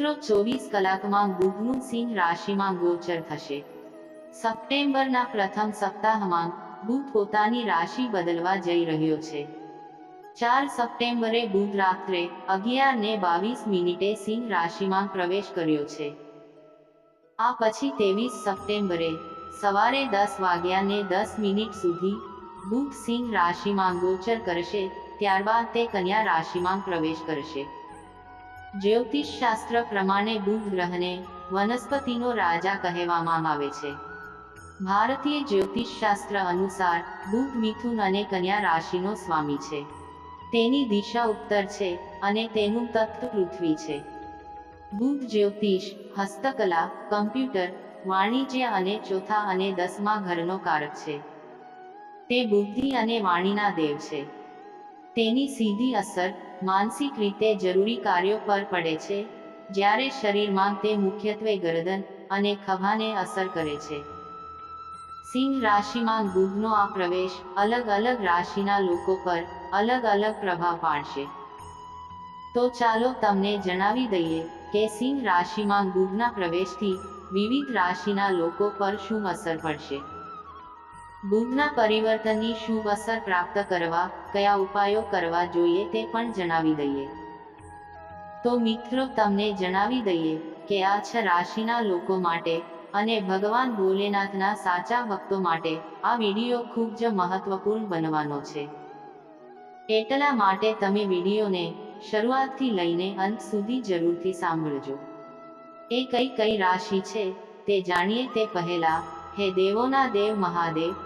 મિત્રો, ચોવીસ કલાકમાં બુધનું સિંહ રાશિમાં ગોચર થશે. સપ્ટેમ્બરના પ્રથમ સપ્તાહમાં બુધ પોતાની રાશિ બદલવા જઈ રહ્યો છે. ચાર સપ્ટેમ્બરે બુધ રાત્રે અગિયાર ને બાવીસ મિનિટે સિંહ રાશિમાં પ્રવેશ કર્યો છે. આ પછી ત્રેવીસ સપ્ટેમ્બરે સવારે દસ વાગ્યા ને દસ મિનિટ સુધી બુધ સિંહ રાશિમાં ગોચર કરશે, ત્યારબાદ તે કન્યા રાશિમાં પ્રવેશ કરશે. જ્યોતિષ શાસ્ત્ર પ્રમાણે બુધ ગ્રહને વનસ્પતિનો રાજા કહેવામાં આવે છે. ભારતીય જ્યોતિષ શાસ્ત્ર અનુસાર બુધ મિથુન અને કન્યા રાશિનો સ્વામી છે. તેની દિશા ઉત્તર છે અને તેનું તત્વ પૃથ્વી છે. બુધ જ્યોતિષ, હસ્તકલા, કમ્પ્યુટર, વાણિજ્ય અને ચોથા અને દસમા ઘરનો કારક છે. તે બુદ્ધિ અને વાણીના દેવ છે. તેની સીધી અસર માનસિક રીતે જરૂરી કાર્યો પર પડે છે, જ્યારે શરીરમાં તે મુખ્યત્વે ગરદન અને ખભાને અસર કરે છે. સિંહ રાશિમાં બુધનો આ પ્રવેશ અલગ અલગ રાશિના લોકો પર અલગ અલગ પ્રભાવ પાડશે. તો ચાલો તમને જણાવી દઈએ કે સિંહ રાશિમાં બુધના પ્રવેશથી વિવિધ રાશિના લોકો પર શું અસર પડશે. બુધના પરિવર્તનની શુભ અસર પ્રાપ્ત કરવા, કયા ઉપાયો કરવા જોઈએ તે પણ જણાવી દઈએ. તો મિત્રો, તમને જણાવી દઈએ કે આ છ રાશિના લોકો માટે અને ભગવાન ભોલેનાથના સાચા ભક્તો માટે આ વીડિયો ખૂબ જ મહત્વપૂર્ણ બનવાનો છે. એટલા માટે તમે વિડીયોને શરૂઆતથી લઈને અંત સુધી જરૂરથી સાંભળજો. એ કઈ કઈ રાશિ છે તે જાણીએ તે પહેલા, હે દેવોના દેવ મહાદેવ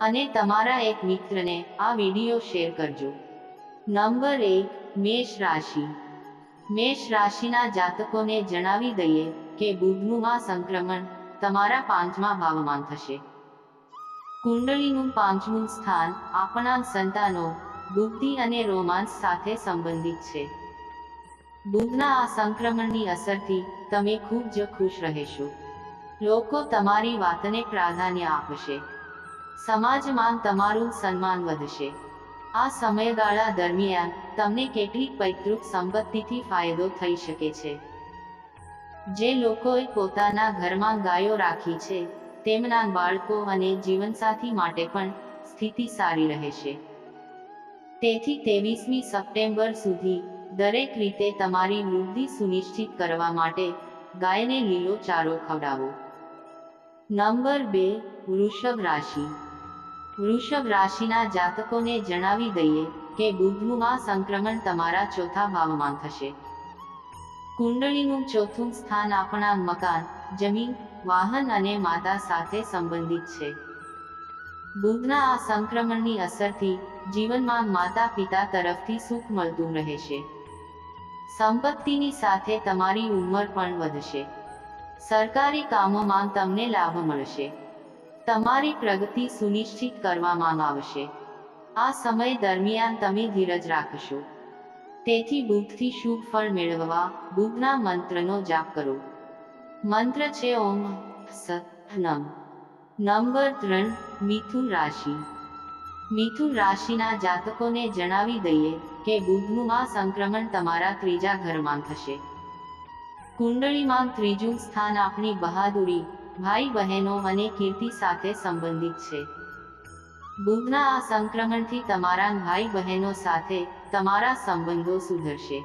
અને તમારા એક મિત્રને આ વીડિયો શેર કરજો. નંબર એક, મેષ રાશિ. મેષ રાશિના જાતકોને જણાવી દઈએ કે બુધનું આ સંક્રમણ તમારા પાંચમા ભાવમાં થશે. કુંડળીનું પાંચમું સ્થાન આપણા સંતાનો, બુદ્ધિ અને રોમાંસ સાથે સંબંધિત છે. બુધના આ સંક્રમણની અસરથી તમે ખૂબ જ ખુશ રહેશો. લોકો તમારી વાતને પ્રાધાન્ય આપશે. સમાજમાં તમારું સન્માન વધશે. આ સમયગાળા દરમિયાન તમને કેટલીક પૈતૃક સંપત્તિથી ફાયદો થઈ શકે છે. જે લોકોએ પોતાના ઘરમાં ગાયો રાખી છે, તેમના બાળકો અને જીવનસાથી માટે પણ સ્થિતિ સારી રહેશે. તેથી ત્રેવીસમી સપ્ટેમ્બર સુધી દરેક રીતે તમારી વૃદ્ધિ સુનિશ્ચિત કરવા માટે ગાયને લીલો ચારો ખવડાવો. નંબર બે, વૃષભ રાશિ. વૃષભ રાશિના જાતકોને જણાવી દઈએ કે બુધનું આ સંક્રમણ તમારા ચોથા ભાવમાં થશે. કુંડળીનું ચોથું સ્થાન આપણા મકાન, જમીન, વાહન અને માતા સાથે સંબંધિત છે. બુધના આ સંક્રમણની અસરથી જીવનમાં માતા પિતા તરફથી સુખ મળતું રહેશે. સંપત્તિની સાથે તમારી ઉંમર પણ વધશે. સરકારી કામોમાં તમને લાભ મળશે. તમારી પ્રગતિ સુનિશ્ચિત કરવામાં આવશે. આ સમય દરમિયાન તમે ધીરજ રાખશો. તેથી બુધથી શુભ ફળ મેળવવા બુધના મંત્રનો જાપ કરો. મંત્ર છે ઓમ સતનમ. નંબર ત્રણ, મિથુન રાશિ. મિથુન રાશિના જાતકોને જણાવી દઈએ કે બુધનું આ સંક્રમણ તમારા ત્રીજા ઘરમાં થશે. કુંડળીમાં ત્રીજું સ્થાન આપણી બહાદુરી ભાઈ બહેનો અને કીર્તિ સાથે સંબંધિત છે. બુધના આ સંક્રમણથી તમારા ભાઈ બહેનો સાથે તમારા સંબંધો સુધરશે.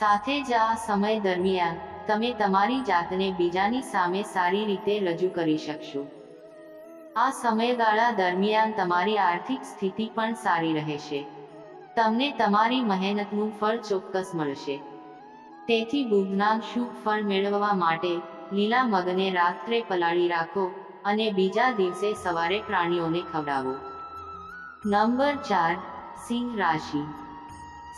સાથે જ આ સમય દરમિયાન તમે તમારી જાતને બીજાની સામે સારી રીતે રજૂ કરી શકશો. આ સમયગાળા દરમિયાન તમારી આર્થિક સ્થિતિ પણ સારી રહેશે. તમને તમારી મહેનતનું ફળ ચોક્કસ મળશે. તેથી બુધના શુભ ફળ મેળવવા માટે લીલા મગને રાત્રે પલાળી રાખો અને બીજા દિવસે સવારે પ્રાણીઓને ખવડાવો. નંબર ચાર, સિંહ રાશિ.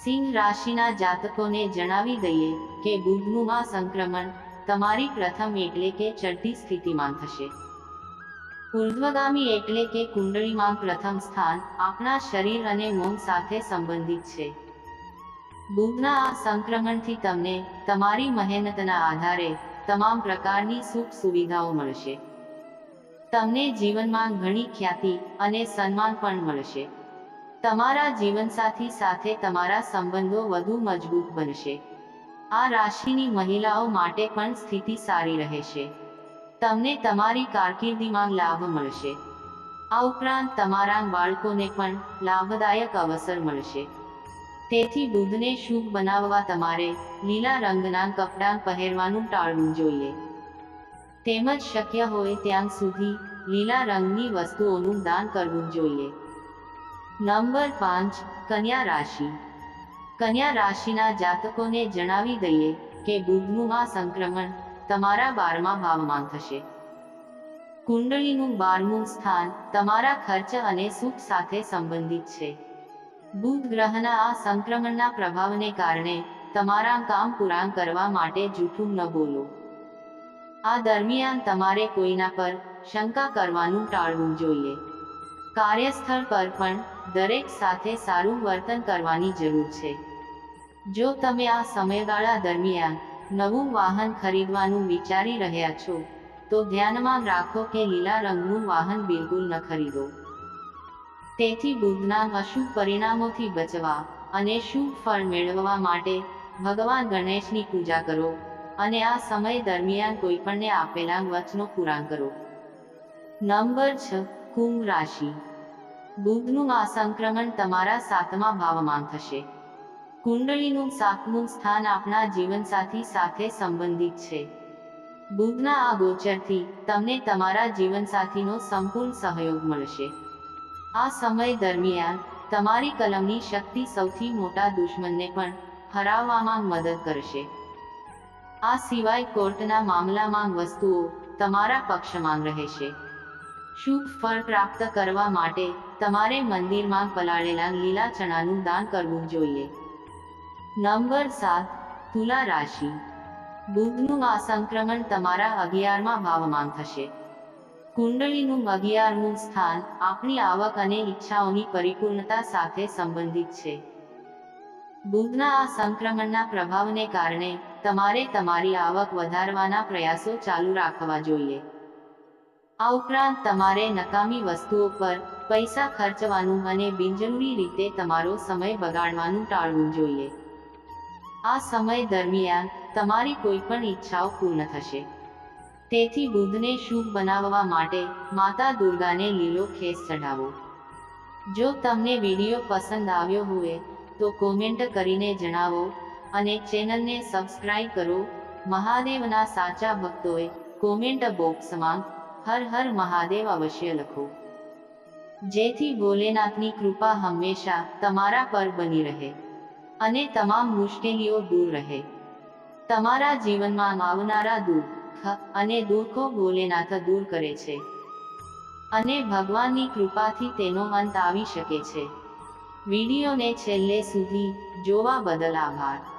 સિંહ રાશિના જાતકોને જણાવી દઈએ કે બુધનું સંક્રમણ તમારી પ્રથમ એટલે કે ચડતી સ્થિતિમાં થશે. ઉર્ધ્વગામી એટલે કે કુંડળીમાં પ્રથમ સ્થાન આપણા શરીર અને મન સાથે સંબંધિત છે. બુધના આ સંક્રમણથી તમને તમારી મહેનતના આધારે તમામ પ્રકારની સુખ સુવિધાઓ મળશે. તમને જીવનમાં ઘણી ખ્યાતિ અને સન્માન પણ મળશે. તમારા જીવનસાથી સાથે તમારા સંબંધો વધુ મજબૂત બનશે. આ રાશિની મહિલાઓ માટે પણ સ્થિતિ સારી રહેશે. તમને તમારી કારકિર્દીમાં લાભ મળશે. આ ઉપરાંત તમારા બાળકોને પણ લાભદાયક અવસર મળશે. તેથી બુધને શુભ બનાવવા તમારે લીલા રંગના કપડાં પહેરવાનું ટાળવું જોઈએ. તેમજ શક્ય હોય ત્યાં સુધી લીલા રંગની વસ્તુઓનું દાન કરવું જોઈએ. નંબર પાંચ, કન્યા રાશિ. કન્યા રાશિના જાતકોને જણાવી દઈએ કે બુધનું આ સંક્રમણ તમારા બારમા ભાવમાં થશે. કુંડળીનું બારમું સ્થાન તમારા ખર્ચ અને સુખ સાથે સંબંધિત છે. બુધ ગ્રહના આ સંક્રમણના પ્રભાવને કારણે તમારા કામ પૂરા કરવા માટે જૂઠું ન બોલો. આ દરમિયાન તમારે કોઈના પર શંકા કરવાનું ટાળવું જોઈએ. કાર્યસ્થળ પર પણ દરેક સાથે સારું વર્તન કરવાની જરૂર છે. જો તમે આ સમયગાળા દરમિયાન નવું વાહન ખરીદવાનું વિચારી રહ્યા છો, તો ધ્યાનમાં રાખો કે લીલા રંગનું વાહન બિલકુલ ન ખરીદો. તેથી બુધના અશુભ પરિણામોથી બચવા અને શુભ ફળ મેળવવા માટે ભગવાન ગણેશની પૂજા કરો અને આ સમય દરમિયાન કોઈપણને આપેલા વચનો પૂરા કરો. નંબર છ, કુંભ રાશિ. બુધનું આ સંક્રમણ તમારા સાતમા ભાવમાં થશે. કુંડળીનું સાતમું સ્થાન આપણા જીવનસાથી સાથે સંબંધિત છે. બુધના આ ગોચરથી તમને તમારા જીવનસાથીનો સંપૂર્ણ સહયોગ મળશે. આ સમય દરમિયાન, તમારી કલમની શક્તિ સૌથી મોટા દુશ્મનને પણ હરાવવામાં મદદ કરશે. આ સિવાય કોર્ટના મામલામાં વસ્તુઓ તમારા પક્ષમાં રહેશે. શુભ ફળ પ્રાપ્ત કરવા માટે તમારે મંદિરમાં પલાળેલા લીલા ચણાનું દાન કરવું જોઈએ. નંબર સાત, તુલા રાશિ. બુધનું આ સંક્રમણ તમારા અગિયારમાં ભાવમાં થશે. કુંડળીનું મગિયારનું સ્થાન આપણી આવક અને ઈચ્છાઓની પરિપૂર્ણતા સાથે સંબંધિત છે. બુધના આ સંક્રમણના પ્રભાવને કારણે તમારે તમારી આવક વધારવાના પ્રયાસો ચાલુ રાખવા જોઈએ. આ ઉપરાંત તમારે નકામી વસ્તુઓ પર પૈસા ખર્ચવાનું અને બિનજરૂરી રીતે તમારો સમય બગાડવાનું ટાળવું જોઈએ. આ સમય દરમિયાન તમારી કોઈ પણ ઈચ્છાઓ પૂર્ણ થશે. તેથી બુધને શુભ બનાવવા માટે માતા દુર્ગાને લીલો ખેસ ચઢાવો. જો તમને વીડિયો પસંદ આવ્યો હોય, તો કોમેન્ટ કરીને જણાવો અને ચેનલને સબસ્ક્રાઇબ કરો. મહાદેવના સાચા ભક્તોએ કોમેન્ટ બોક્સમાં હર હર મહાદેવ અવશ્ય લખો. જેથી ભોલેનાથની કૃપા હંમેશા તમારા પર બની રહે અને તમામ મુશ્કેલીઓ દૂર રહે. તમારા જીવનમાં આવનારા દુઃખ અને દુઃખો ભોલેનાથ દૂર કરે છે. અને ભગવાનની કૃપાથી તેનો અંત આવી શકે છે. વિડીયોને છેલ્લે સુધી જોવા બદલ આભાર.